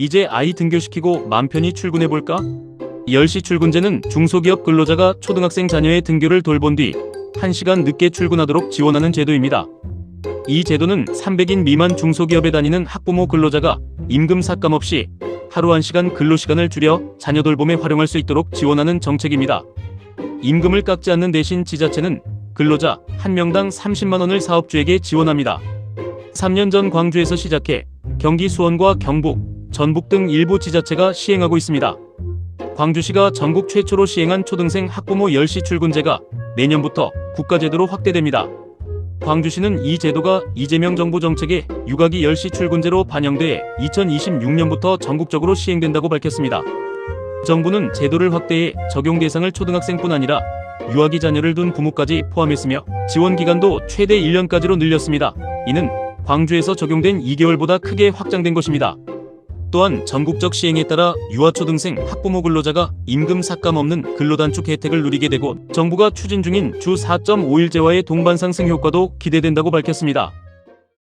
이제 아이 등교시키고 맘 편히 출근해볼까? 10시 출근제는 중소기업 근로자가 초등학생 자녀의 등교를 돌본 뒤 1시간 늦게 출근하도록 지원하는 제도입니다. 이 제도는 300인 미만 중소기업에 다니는 학부모 근로자가 임금 삭감 없이 하루 1시간 근로시간을 줄여 자녀 돌봄에 활용할 수 있도록 지원하는 정책입니다. 임금을 깎지 않는 대신 지자체는 근로자 1명당 30만원을 사업주에게 지원합니다. 3년 전 광주에서 시작해 경기 수원과 경북, 전북 등 일부 지자체가 시행하고 있습니다. 광주시가 전국 최초로 시행한 초등생 학부모 10시 출근제가 내년부터 국가제도로 확대됩니다. 광주시는 이 제도가 이재명 정부 정책에 육아기 10시 출근제로 반영돼 2026년부터 전국적으로 시행된다고 밝혔습니다. 정부는 제도를 확대해 적용 대상을 초등학생뿐 아니라 유아기 자녀를 둔 부모까지 포함했으며 지원 기간도 최대 1년까지로 늘렸습니다. 이는 광주에서 적용된 2개월보다 크게 확장된 것입니다. 또한 전국적 시행에 따라 유아초등생 학부모 근로자가 임금 삭감 없는 근로단축 혜택을 누리게 되고 정부가 추진 중인 주 4.5일제와의 동반 상승 효과도 기대된다고 밝혔습니다.